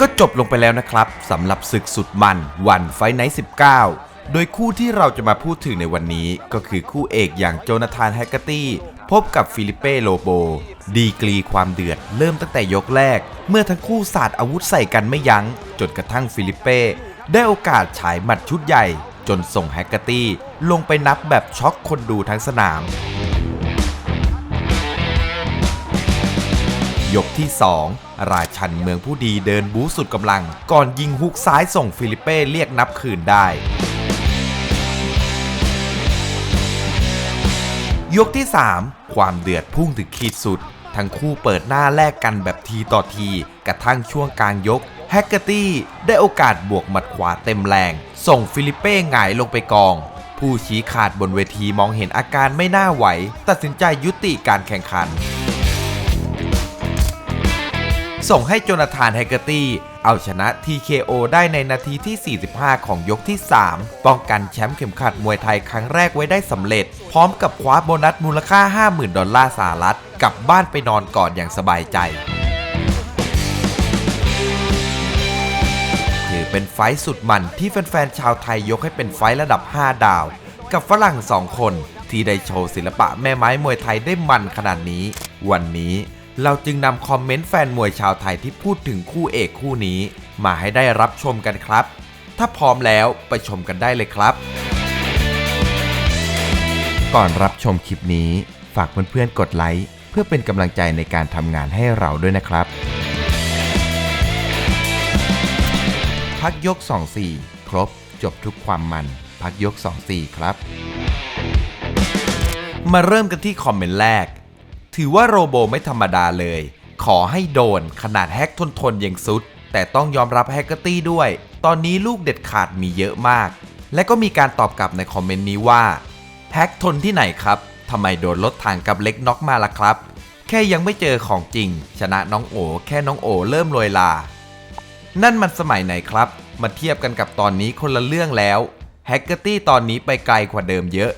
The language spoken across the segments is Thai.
ก็จบลงไปแล้วนะครับสำหรับศึกสุดมันวันไฟไนท์19 โดยคู่ที่เราจะมาพูดถึงในวันนี้ ก็คือคู่เอกอย่างโจนาธานแฮกเกอร์ตี้พบกับฟิลิเป้โลโบ ดีกรีความเดือดเริ่มตั้งแต่ยกแรก เมื่อทั้งคู่สาดอาวุธใส่กันไม่ยัง้ง จนกระทั่งฟิลิเป้ได้โอกาสฉายหมัดชุดใหญ่ จนส่งแฮกเกอร์ตี้ลงไปนับแบบช็อกคนดูทั้งสนาม ยกที่ 2 ราชันเมืองผู้ดีเดินบูสุดกำลัง ก่อนยิงฮุกซ้ายส่งฟิลิเป้เรียกนับคืนได้ ยกที่ 3 ความเดือดพุ่งถึงขีดสุด ทั้งคู่เปิดหน้าแลกกันแบบทีต่อที กระทั่งช่วงกลางยกแฮกเกอร์ตี้ได้โอกาสบวกหมัดขวาเต็มแรง ส่งฟิลิเป้หงายลงไปกอง ผู้ชี้ขาดบนเวทีมองเห็นอาการไม่น่าไหว ตัดสินใจยุติการแข่งขัน ส่งให้โจนาธานแฮกเกอร์ตี้ เอาชนะ TKO ได้ในนาทีที่ 45 ของยกที่ 3 ป้องกันแชมป์เข็มขัดมวยไทยครั้งแรกไว้ได้สำเร็จ พร้อมกับคว้าโบนัสมูลค่า 50,000 ดอลลาร์สหรัฐกลับบ้านไปนอนก่อนอย่างสบายใจถือเป็นไฟสุดมันที่แฟนๆชาวไทยยกให้เป็นไฟระดับ 5 ดาว กับฝรั่ง 2 คนที่ได้โชว์ศิลปะแม่ไม้มวยไทยได้มันขนาดนี้ วันนี้ เราจึงนำคอมเมนต์แฟนมวยชาวไทยที่พูดถึงคู่เอกคู่นี้ มาให้ได้รับชมกันครับ ถ้าพร้อมแล้วไปชมกันได้เลยครับ ก่อนรับชมคลิปนี้ ฝากเพื่อนๆกดไลค์เพื่อเป็นกำลังใจในการทำงานให้เราด้วยนะครับ พักยก 2-4 ครบ จบทุกความมัน พักยก 2-4 ครับ มาเริ่มกันที่คอมเมนต์แรก ถือว่าโรโบไม่ธรรมดาเลย ขอให้โดนขนาดแฮกทนทนยังสุด แต่ต้องยอมรับแฮกเกอร์ตี้ด้วย ตอนนี้ลูกเด็ดขาดมีเยอะมาก และก็มีการตอบกลับในคอมเมนต์นี้ว่าแฮกทนที่ไหนครับทำไมโดนรถถังกับเล็กน็อกมาล่ะครับ แค่ยังไม่เจอของจริง ชนะน้องโอ แค่น้องโอ เริ่มโรยลา นั่นมันสมัยไหนครับ มาเทียบกันกับตอนนี้คนละเรื่องแล้วแฮกเกอร์ตี้ตอนนี้ไปไกลกว่าเดิมเยอะ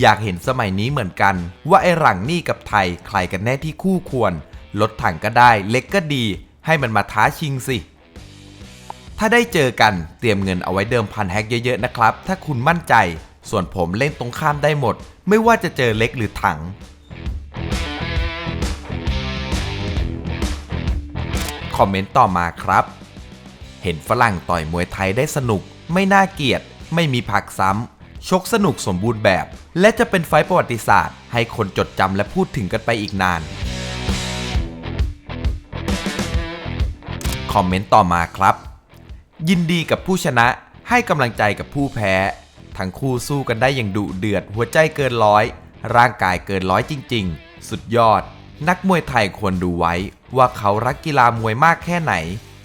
อยากเห็นสมัยนี้เหมือนกัน ว่าไอ้หลังนี่กับไทยใครกันแน่ที่คู่ควรรถถังก็ได้เล็กก็ดี ให้มันมาท้าชิงสิ ถ้าได้เจอกันเตรียมเงินเอาไว้เดิมพันแฮกเยอะๆนะครับ ถ้าคุณมั่นใจ ส่วนผมเล่นตรงข้ามได้หมด ไม่ว่าจะเจอเล็กหรือถัง คอมเมนต์ต่อมาครับ เห็นฝรั่งต่อยมวยไทยได้สนุก ไม่น่าเกลียด ไม่มีผักซ้ำ ชกสนุกสมบูรณ์แบบ และจะเป็นไฟต์ประวัติศาสตร์ ให้คนจดจำและพูดถึงกันไปอีกนาน คอมเมนต์ต่อมาครับ ยินดีกับผู้ชนะให้กำลังใจกับผู้แพ้ ทั้งคู่สู้กันได้อย่างดุเดือดหัวใจเกินร้อย ร่างกายเกินร้อยจริง ๆ สุดยอด นักมวยไทยควรดูไว้ ว่าเขารักกีฬามวยมากแค่ไหน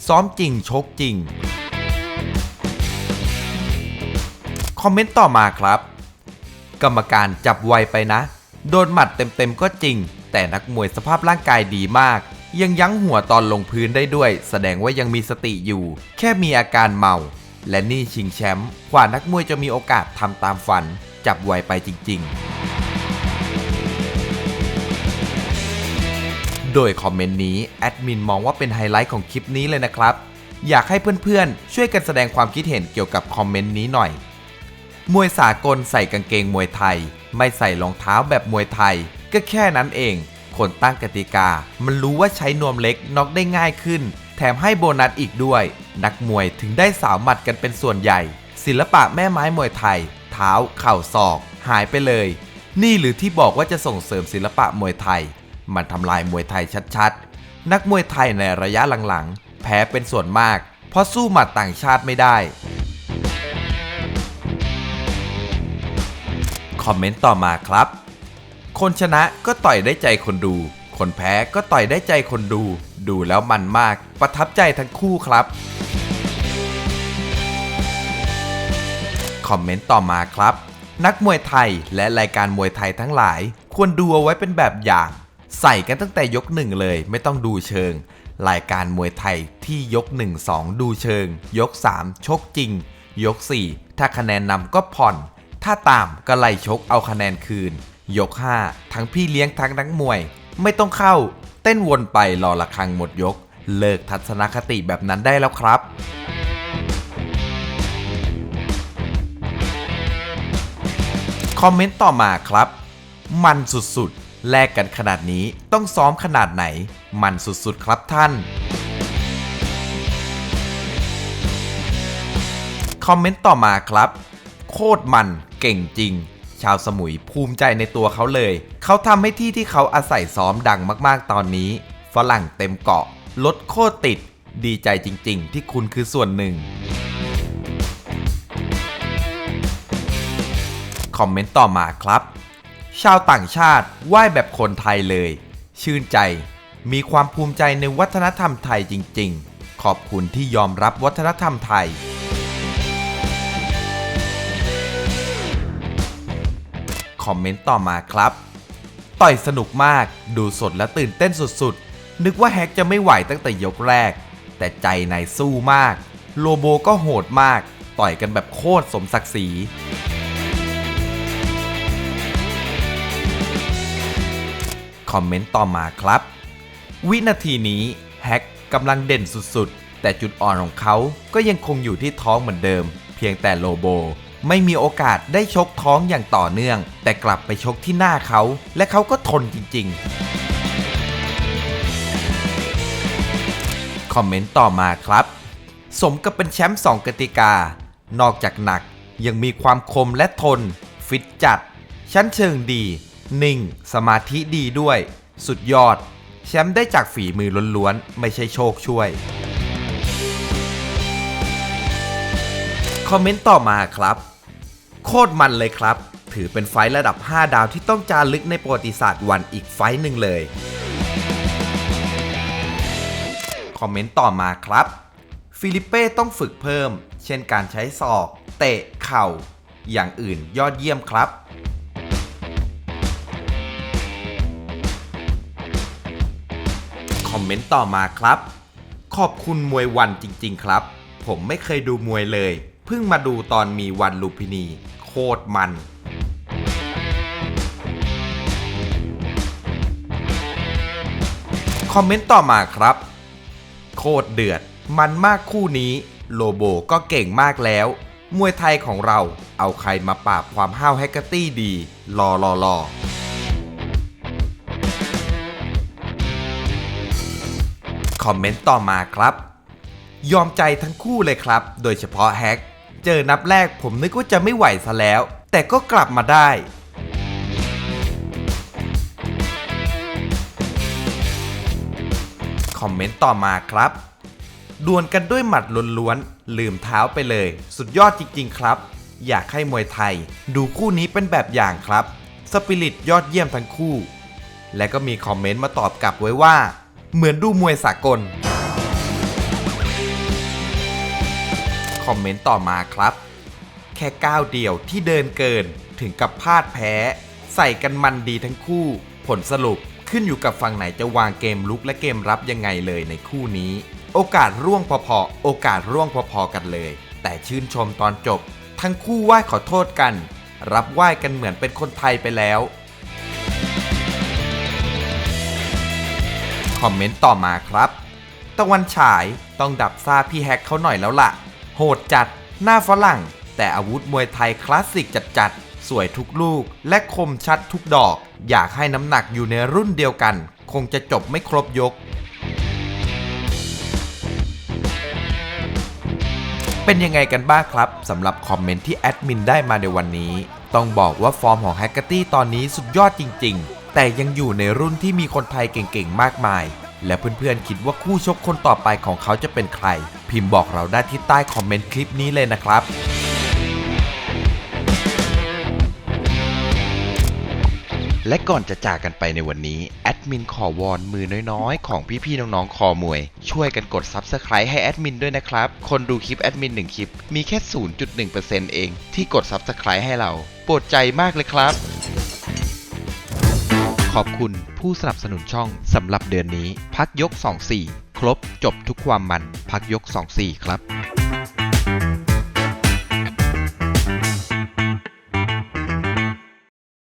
ซ้อมจริงชกจริง คอมเมนต์ต่อมาครับ กรรมการจับไวไปนะ โดนหมัดเต็มๆก็จริง แต่นักมวยสภาพร่างกายดีมาก ยังยั้งหัวตอนลงพื้นได้ด้วย แสดงว่ายังมีสติอยู่ แค่มีอาการเมา และนี่ชิงแชมป์กว่านักมวยจะมีโอกาสทำตามฝัน จับไวไปจริง ๆโดยคอมเมนต์นี้แอดมินมองว่าเป็นไฮไลท์ของคลิปนี้เลยนะครับ อยากให้เพื่อนๆ ช่วยกันแสดงความคิดเห็นเกี่ยวกับคอมเมนต์นี้หน่อย มวยสากลใส่กางเกงมวยไทย ไม่ใส่รองเท้าแบบมวยไทย ก็แค่นั้นเอง คนตั้งกติกา มันรู้ว่าใช้นวมเล็กน็อกได้ง่ายขึ้น แถมให้โบนัสอีกด้วย นักมวยถึงได้สาวหมัดกันเป็นส่วนใหญ่ ศิลปะแม่ไม้มวยไทย เท้า เข่าศอก หายไปเลย นี่หรือที่บอกว่าจะส่งเสริมศิลปะมวยไทย มันทำลายมวยไทยชัดๆ นักมวยไทยในระยะหลังๆ แพ้เป็นส่วนมาก เพราะสู้หมัดต่างชาติไม่ได้ คอมเมนต์ต่อมาครับ คนชนะก็ต่อยได้ใจคนดู คนแพ้ก็ต่อยได้ใจคนดู ดูแล้วมันมากประทับใจทั้งคู่ครับ คอมเมนต์ต่อมาครับ นักมวยไทยและรายการมวยไทยทั้งหลาย ควรดูเอาไว้เป็นแบบอย่าง ใส่กันตั้งแต่ยกหนึ่งเลยไม่ต้องดูเชิง รายการมวยไทยที่ยก 1 2 ดูเชิง ยก 3 ชกจริง ยก 4 ถ้าคะแนนนำก็ผ่อน ถ้าตามก็ไล่ชกเอาคะแนนคืน ยก 5 ทั้งพี่เลี้ยงทั้งนักมวย ไม่ต้องเข้า เต้นวนไปรอละครังหมดยก เลิกทัศนคติแบบนั้นได้แล้วครับคอมเมนต์ต่อมาครับ มันสุดๆ แลกกันขนาดนี้ต้องซ้อมขนาดไหน มันสุดๆ ครับท่าน คอมเมนต์ต่อมาครับ โคตรมัน เก่งจริง ชาวสมุยภูมิใจในตัวเขาเลย เขาทำให้ที่ที่เขาอาศัยซ้อมดังมากๆตอนนี้ ฝรั่งเต็มเกาะรถโคตรติด ดีใจจริง ๆ ที่คุณคือส่วนหนึ่ง คอมเมนต์ต่อมาครับ ชาวต่างชาติไหว้แบบคนไทยเลย ชื่นใจ มีความภูมิใจในวัฒนธรรมไทยจริง ๆ ขอบคุณที่ยอมรับวัฒนธรรมไทย คอมเมนต์ต่อมาครับ ต่อยสนุกมากดูสดและตื่นเต้นสุดๆ นึกว่าแฮกจะไม่ไหวตั้งแต่ยกแรก แต่ใจนายสู้มาก โลโบก็โหดมาก ต่อยกันแบบโคตรสมศักดิ์ศรีคอมเมนต์ต่อมาครับ วินาทีนี้แฮกกำลังเด่นสุดๆ แต่จุดอ่อนของเขาก็ยังคงอยู่ที่ท้องเหมือนเดิม เพียงแต่โลโบ ไม่มีโอกาสได้ชกท้องอย่างต่อเนื่อง แต่กลับไปชกที่หน้าเขา และเขาก็ทนจริงๆ คอมเมนต์ต่อมาครับ สมกับเป็นแชมป์2กติกา นอกจากหนักยังมีความคมและทน ฟิตจัด ชั้นเชิงดี นิ่ง สมาธิดีด้วย สุดยอด แชมป์ได้จากฝีมือล้วนๆ ไม่ใช่โชคช่วย คอมเมนต์ต่อมาครับ โคตรมันเลยครับ ถือเป็นไฟท์ระดับ 5 ดาวที่ต้องจารึกในประวัติศาสตร์วันอีกไฟท์หนึ่งเลย คอมเมนต์ต่อมาครับ ฟิลิปเป้ต้องฝึกเพิ่ม เช่นการใช้ศอก เตะ เข่า อย่างอื่นยอดเยี่ยมครับคอมเมนต์ต่อมาครับ ขอบคุณมวยวันจริง ๆ ครับ ผมไม่เคยดูมวยเลย พิ่งมาดูตอนมีวันลูพินี โคตรมันคอมเมนต์ต่อมาครับ โคตรเดือด มันมากคู่นี้ โลโบก็เก่งมากแล้ว มวยไทยของเราเอาใครมาปราบความห้าวแฮกเกอร์ตี้ดี รอรอรอคอมเมนต์ต่อมาครับ ยอมใจทั้งคู่เลยครับ โดยเฉพาะแฮก เจอนับแรกผมนึกว่าจะไม่ไหวซะแล้ว แต่ก็กลับมาได้ คอมเมนต์ต่อมาครับ ดวลกันด้วยหมัดล้วนๆ ลืมเท้าไปเลย สุดยอดจริงๆครับ อยากให้มวยไทย ดูคู่นี้เป็นแบบอย่างครับ สปิริตยอดเยี่ยมทั้งคู่ และก็มีคอมเมนต์มาตอบกลับไว้ว่า เหมือนดูมวยสากล อมเมนต์ต่อมาครับ แค่ก้าวเดียวที่เดินเกินถึงกับพลาดแพ้ ใส่กันมันดีทั้งคู่ ผลสรุปขึ้นอยู่กับฝั่งไหนจะวางเกมลุกและเกมรับยังไงเลยในคู่นี้ โอกาสร่วงพอๆ โอกาสร่วงพอๆกันเลย แต่ชื่นชมตอนจบ ทั้งคู่ไหว้ขอโทษกัน รับไหว้กันเหมือนเป็นคนไทยไปแล้ว คอมเมนต์ต่อมาครับ ตะวันฉายต้องดับซาพี่แฮกเขาหน่อยแล้วล่ะ โหดจัด หน้าฝรั่ง แต่อาวุธมวยไทยคลาสสิกจัดๆ สวยทุกลูก และคมชัดทุกดอก อยากให้น้ำหนักอยู่ในรุ่นเดียวกัน คงจะจบไม่ครบยก เป็นยังไงกันบ้างครับสำหรับคอมเมนต์ที่แอดมินได้มาในวันนี้ ต้องบอกว่าฟอร์มของแฮกเกอร์ตี้ตอนนี้สุดยอดจริง ๆ แต่ยังอยู่ในรุ่นที่มีคนไทยเก่งๆ มากมาย และเพื่อนๆคิดว่าคู่ชกคนต่อไปของเขาจะเป็นใคร พิมพ์บอกเราได้ที่ใต้คอมเมนต์คลิปนี้เลยนะครับและก่อนจะจากกันไปในวันนี้ แอดมินขอวอนมือน้อยๆ ของพี่ๆน้องๆ คอมวย ช่วยกันกด Subscribe ให้แอดมินด้วยนะครับ คนดูคลิปแอดมิน 1 คลิป มีแค่ 0.1%เองที่กด Subscribe ให้เราโปรดใจมากเลยครับ ขอบคุณผู้สนับสนุนช่องสำหรับเดือนนี้ พักยก 24 ครบจบทุกความมันพักยก 24 ครับ